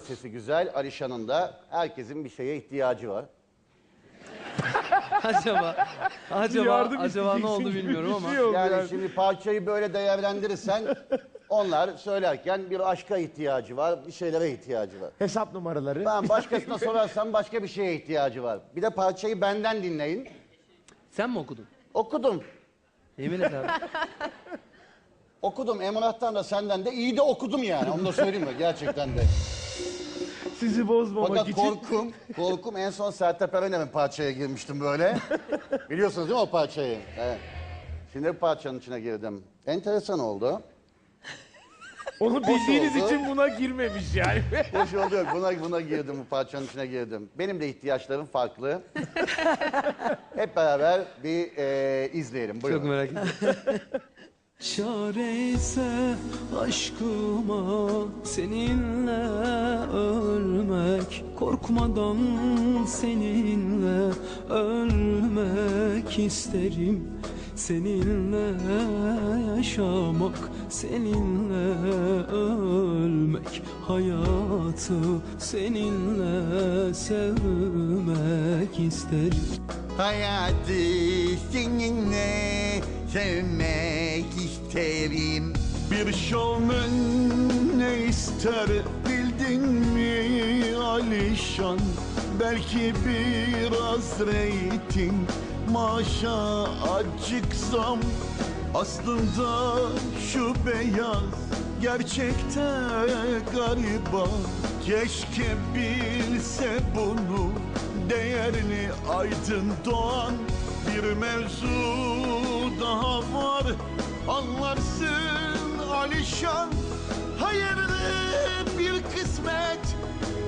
Sesi güzel, Alişan'ın da herkesin bir şeye ihtiyacı var. acaba acaba Yardım acaba ne isteyeceksin oldu gibi bilmiyorum bir ama. şey oldu Yani yani. şimdi parçayı böyle değerlendirirsen onlar söylerken bir aşka ihtiyacı var, bir şeylere ihtiyacı var. Hesap numaraları. Ben başkasına sorarsam başka bir şeye ihtiyacı var. Bir de parçayı benden dinleyin. Sen mi okudun? Okudum. Yemin et abi. Okudum. Emrah'tan da senden de iyi de okudum yani. Onu da söyleyeyim mi? Gerçekten de. Sizi bozmamak Fakat için. korkum, korkum en son Sertab Erener'in parçaya girmiştim böyle. Biliyorsunuz değil mi o parçayı? Evet. Şimdi parçanın içine girdim. Enteresan oldu. Onu bildiğiniz oldu. için buna girmemiş yani. Hoş oldu. Buna, buna girdim, bu parçanın içine girdim. Benim de ihtiyaçlarım farklı. Hep beraber bir e, izleyelim. Buyurun. Çok merak ettim. Çare ise aşkıma seninle ölmek. Korkmadan seninle ölmek isterim. Seninle yaşamak, seninle ölmek. Hayatı seninle sevmek isterim. Hayatı seninle sevmek isterim. Bir şovmen ne ister bildin mi Alişan? Belki biraz reyting maaşa acık zam Aslında şu beyaz gerçekte gariban Keşke bilse bunu değerini aydın doğan Bir mevzu daha var anlarsın Alişan Hayırlı bir kısmet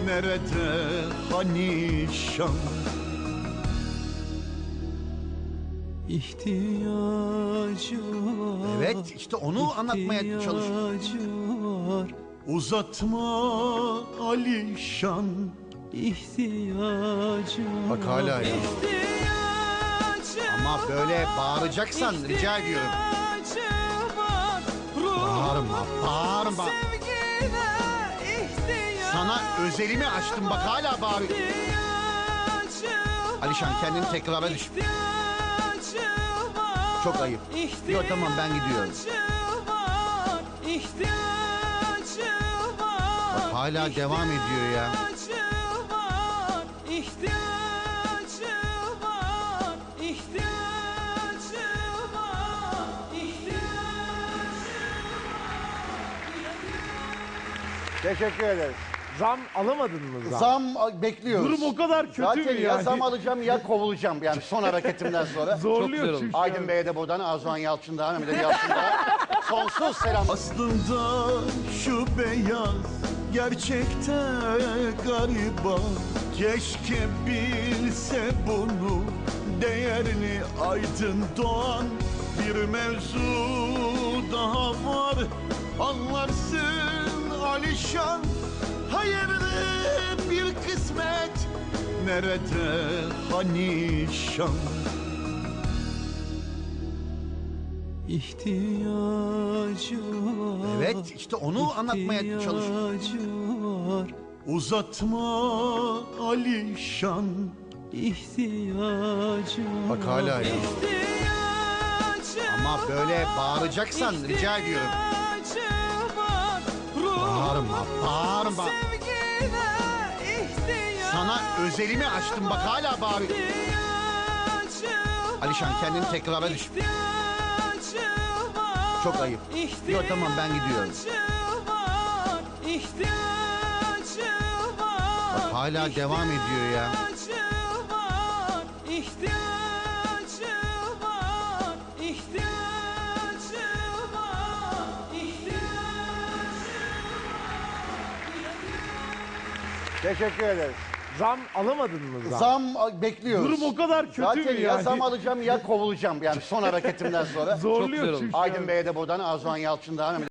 nerede hani şan İhtiyacı var. Evet, işte onu anlatmaya çalışıyorum. Var. Uzatma Alişan İhtiyacı var. Bak hala ya. İhtiyacı Ama böyle bağıracaksan rica ediyorum. Bağırma, bağırma. Sana özelimi açtım bak hala bağırıyor. Alişan kendini tekrara düş. Çok ayıp. Yok tamam ben gidiyorum. Bak hala devam ediyor ya. Teşekkür ederiz. Zam alamadın mı zam? Zam a, bekliyoruz. Durum o kadar kötü Zaten mü ya yani? zam alacağım ya kovulacağım yani son hareketimden sonra. Zorluyor çünkü. Aydın Bey'e de buradan Azuhan Yalçın'dan Ali Yalçın'dan sonsuz selam. Aslında şu beyaz gerçekte gariban Keşke bilse bunu değerini aydın doğan Bir mevzu daha var anlarsın Alişan Hayırlı bir kısmet nerede hani şan İhtiyacı var. Evet işte onu anlatmaya çalışıyorum. Var. Uzatma Alişan İhtiyacı var. Bak hala ya. Ama böyle bağıracaksan rica ediyorum. İhtiyacı Sana özelimi açtım bak hala. İhtiyacı Alişan kendini tekrara düş. Çok ayıp. Yok tamam ben gidiyorum. Bak hala devam ediyor ya. Teşekkür ederiz. Zam alamadın mı zam? Zam bekliyoruz. Durum o kadar kötü Zaten mü ya yani? zam alacağım ya kovulacağım yani son hareketimden sonra. Çok Zorluyor. Aydın Bey'e de buradan Azuhan Yalçın'dan